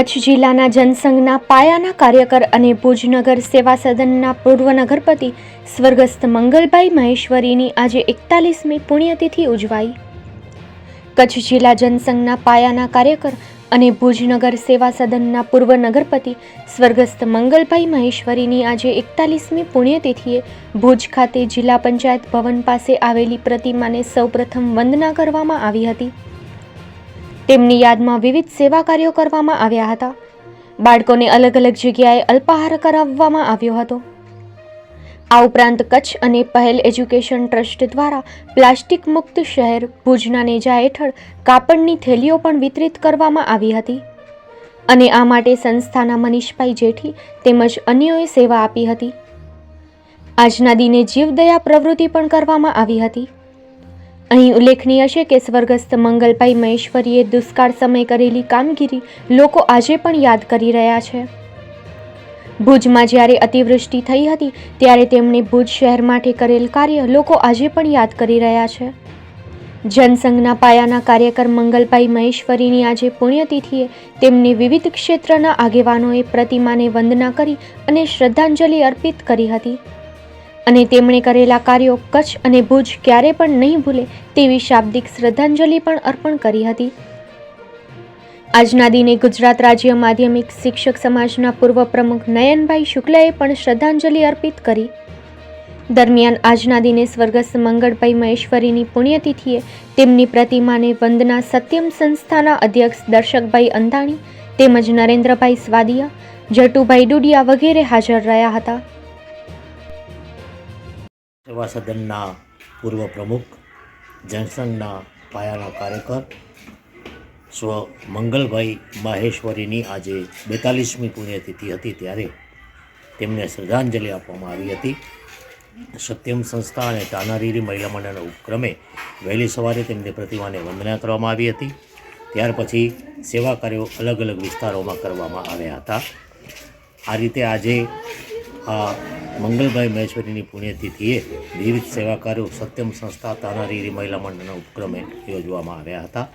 કચ્છ જિલ્લાના જનસંઘના પાયાના કાર્યકર અને ભુજનગર સેવા સદનના પૂર્વ નગરપતિ સ્વર્ગસ્થ મંગલભાઈ મહેશ્વરીની આજે એકતાલીસમી પુણ્યતિથિ ઉજવાઈ. કચ્છ જિલ્લા જનસંઘના પાયાના કાર્યકર અને ભુજનગર સેવા સદનના પૂર્વ નગરપતિ સ્વર્ગસ્થ મંગલભાઈ મહેશ્વરીની આજે એકતાલીસમી પુણ્યતિથિએ ભુજ ખાતે જિલ્લા પંચાયત ભવન પાસે આવેલી પ્રતિમાને સૌપ્રથમ વંદના કરવામાં આવી હતી. તેમની યાદમાં વિવિધ સેવા કાર્યો કરવામાં આવ્યા હતા. બાળકોને અલગ અલગ જગ્યાએ અલ્પાહાર કરાવવામાં આવ્યો હતો. આ ઉપરાંત કચ્છ અને પહેલ એજ્યુકેશન ટ્રસ્ટ દ્વારા પ્લાસ્ટિક મુક્ત શહેર, ભુજના નેજા હેઠળ કાપડની થેલીઓ પણ વિતરિત કરવામાં આવી હતી. અને આ માટે સંસ્થાના મનીષભાઈ જેઠી તેમજ અન્યોએ સેવા આપી હતી. આજના દિને જીવદયા પ્રવૃત્તિ પણ કરવામાં આવી હતી. અહીં ઉલ્લેખનીય છે કે સ્વર્ગસ્થ મંગલભાઈ મહેશ્વરીએ દુષ્કાળ સમય કરેલી કામગીરી લોકો આજે પણ યાદ કરી રહ્યા છે. ભુજમાં જ્યારે અતિવૃષ્ટિ થઈ હતી, ત્યારે તેમણે ભુજ શહેર માટે કરેલ કાર્ય લોકો આજે પણ યાદ કરી રહ્યા છે. જનસંઘના પાયાના કાર્યકર મંગલભાઈ મહેશ્વરીની આજે પુણ્યતિથિએ તેમને વિવિધ ક્ષેત્રના આગેવાનોએ પ્રતિમાને વંદના કરી અને શ્રદ્ધાંજલિ અર્પિત કરી હતી. અને તેમણે કરેલા કાર્યો કચ્છ અને ભુજ ક્યારે પણ નહીં ભૂલે તેવી શાબ્દિક શ્રદ્ધાંજલિ પણ અર્પણ કરી હતી. આજના દિને ગુજરાત રાજ્ય માધ્યમિક શિક્ષક સમાજના પૂર્વ પ્રમુખ નયનભાઈ શુક્લાએ પણ શ્રદ્ધાંજલિ અર્પિત કરી. દરમિયાન આજના દિને સ્વર્ગસ્થ મંગળભાઈ મહેશ્વરીની પુણ્યતિથિએ તેમની પ્રતિમાને વંદના સત્યમ સંસ્થાના અધ્યક્ષ દર્શકભાઈ અંધાણી તેમજ નરેન્દ્રભાઈ સ્વાદિયા, જટુભાઈ ડુડિયા વગેરે હાજર રહ્યા હતા. સેવા સદનના પૂર્વ પ્રમુખ, જનસંઘના પાયાના કાર્યકર સ્વ મંગલભાઈ માહેશ્વરીની આજે બેતાલીસમી પુણ્યતિથિ હતી ત્યારે તેમને શ્રદ્ધાંજલિ આપવામાં આવી હતી. સત્યમ સંસ્થા અને તાનારીરી મહિલા મંડળના ઉપક્રમે વહેલી સવારે તેમની પ્રતિમાને વંદના કરવામાં આવી હતી. ત્યાર પછી સેવા કાર્યો અલગ અલગ વિસ્તારોમાં કરવામાં આવ્યા હતા. આ રીતે આજે આ મંગલભાઈ મહેશ્વરીની પુણ્યતિથિએ વિવિધ સેવાકારો સત્યમ સંસ્થા તાનારીરી મહિલા મંડળના ઉપક્રમે યોજવામાં આવ્યા હતા.